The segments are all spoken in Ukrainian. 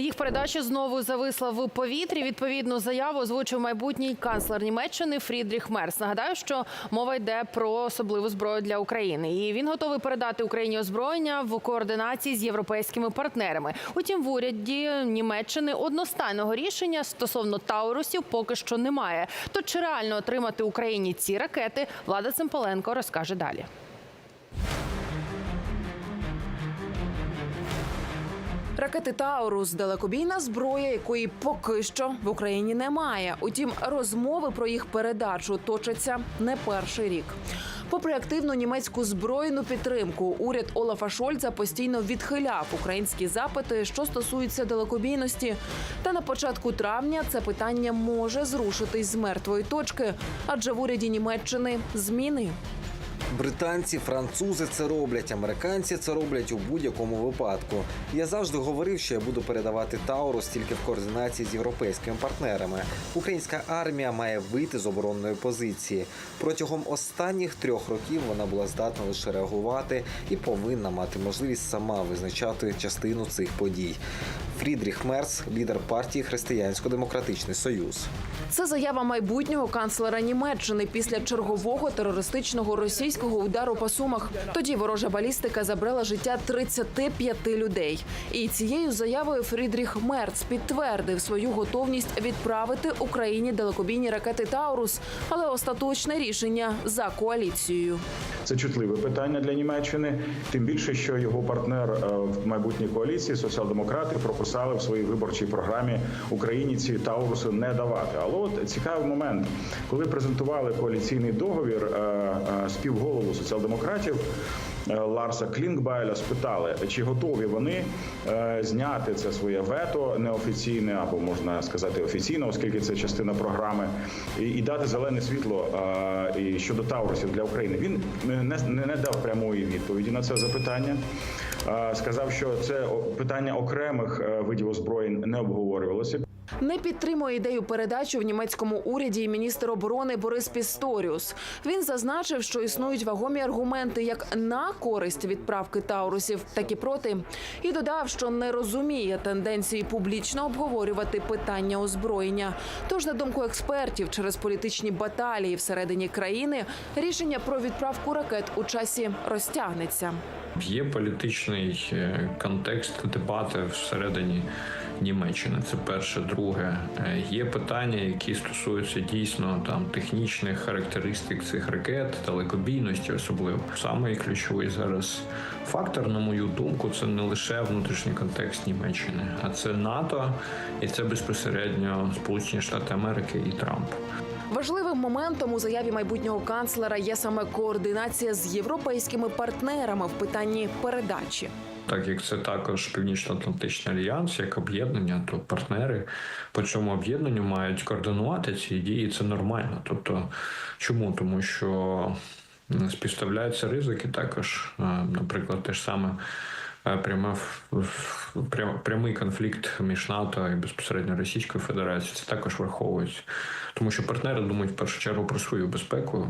їх передача знову зависла в повітрі. Відповідну заяву озвучив майбутній канцлер Німеччини Фрідріх Мерц. Нагадаю, що мова йде про особливу зброю для України, і він готовий передати Україні озброєння в координації з європейськими партнерами. Утім, в уряді Німеччини одностайного рішення стосовно Таурусів поки що немає. То чи реально отримати Україні ці ракети? Влада Цимпаленко розкаже далі. Ракети Таурус далекобійна зброя, якої поки що в Україні немає. Утім, розмови про їх передачу точаться не перший рік. Попри активну німецьку збройну підтримку, уряд Олафа Шольца постійно відхиляв українські запити, що стосуються далекобійності. Та на початку травня це питання може зрушитись з мертвої точки, адже в уряді Німеччини зміни. Британці, французи це роблять, американці це роблять у будь-якому випадку. Я завжди говорив, що я буду передавати Таурус тільки в координації з європейськими партнерами. Українська армія має вийти з оборонної позиції. Протягом останніх трьох років вона була здатна лише реагувати і повинна мати можливість сама визначати частину цих подій. Фрідріх Мерц, лідер партії Християнсько-демократичний Союз. Це заява майбутнього канцлера Німеччини після чергового терористичного російського удару по сумах. Тоді ворожа балістика забрала життя 35 людей. І цією заявою Фрідріх Мерц підтвердив свою готовність відправити Україні далекобійні ракети Таурус, але остаточне рішення за коаліцією. Це чутливе питання для Німеччини. Тим більше, що його партнер е, в майбутній коаліції соціал-демократи прописали в своїй виборчій програмі Україні ці тауруси не давати. Але от цікавий момент, коли презентували коаліційний договір, е, е, співголову соціал-демократів. Е, Ларса Клінгбайля спитали, чи готові вони е, зняти це своє вето неофіційне або можна сказати офіційно, оскільки це частина програми, і, і дати зелене світло е, і щодо Таурусів для України. Він не, не, не дав прямої відповіді на це запитання. Сказав, що це питання окремих видів озброєнь не обговорювалося. Не підтримує ідею передачі в німецькому уряді і міністр оборони Борис Пісторіус. Він зазначив, що існують вагомі аргументи як на користь відправки таурусів, так і проти. І додав, що не розуміє тенденції публічно обговорювати питання озброєння. Тож, на думку експертів, через політичні баталії всередині країни рішення про відправку ракет у часі розтягнеться. Є політичний е, контекст дебати всередині Німеччини. Це перше. Друге, Е, є питання, які стосуються дійсно там технічних характеристик цих ракет, далекобійності, особливо саме ключовий зараз фактор, на мою думку, це не лише внутрішній контекст Німеччини, а це НАТО і це безпосередньо Сполучені Штати Америки і Трамп. Важливим моментом у заяві майбутнього канцлера є саме координація з європейськими партнерами в питанні передачі. Так як це також Північно-Атлантичний альянс, як об'єднання, то партнери по цьому об'єднанню мають координувати ці дії. Це нормально. Тобто, чому? Тому що співставляються ризики також, Е, наприклад, те ж саме. Пряме в- в- прям- прямий конфлікт між НАТО і безпосередньо Російською Федерацією це також враховується, тому що партнери думають в першу чергу про свою безпеку,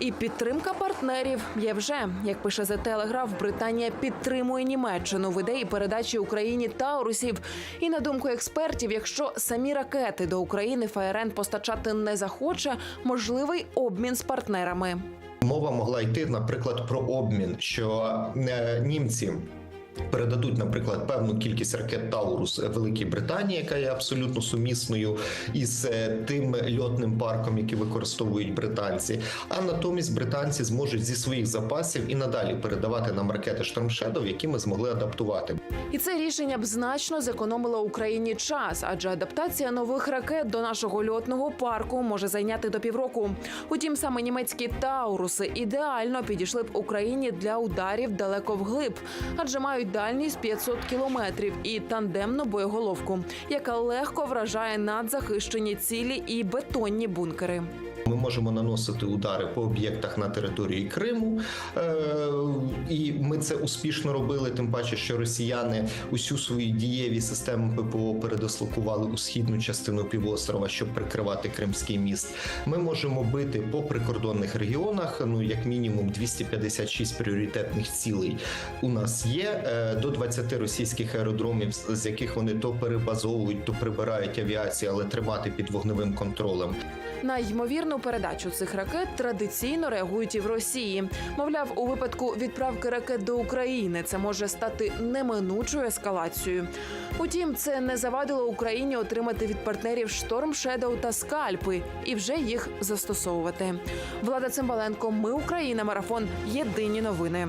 І підтримка партнерів є вже як пише The Telegraph, Британія підтримує Німеччину в ідеї передачі Україні таурусів. І на думку експертів, якщо самі ракети до України ФРН постачати не захоче, можливий обмін з партнерами. Мова могла йти, наприклад, про обмін, що е, німці. Передадуть, наприклад, певну кількість ракет Таурус Великій Британії, яка є абсолютно сумісною із е, тим льотним парком, який використовують британці. А натомість британці зможуть зі своїх запасів і надалі передавати нам ракети Штормшедов, які ми змогли адаптувати. І це рішення б значно зекономило Україні час, адже адаптація нових ракет до нашого льотного парку може зайняти до півроку. Утім, саме німецькі тауруси ідеально підійшли б Україні для ударів далеко вглиб, адже мають дальність 500 кілометрів і тандемну боєголовку, яка легко вражає надзахищені цілі і бетонні бункери. Ми можемо наносити удари по об'єктах на території Криму, е, і ми це успішно робили. Тим паче, що росіяни усю свої дієві системи ППО передислокували у східну частину півострова, щоб прикривати Кримський міст. Ми можемо бити по прикордонних регіонах. Ну як мінімум 256 пріоритетних цілей у нас є Е, до 20 російських аеродромів, з яких вони то перебазовують, то прибирають авіацію, але тримати під вогневим контролем. На ймовірну передачу цих ракет традиційно реагують і в Росії. Мовляв, у випадку відправки ракет до України це може стати неминучою ескалацією. Утім, це не завадило Україні отримати від партнерів шторм Шедоу та скальпи і вже їх застосовувати. Влада Цимбаленко, ми Україна, марафон. Єдині новини.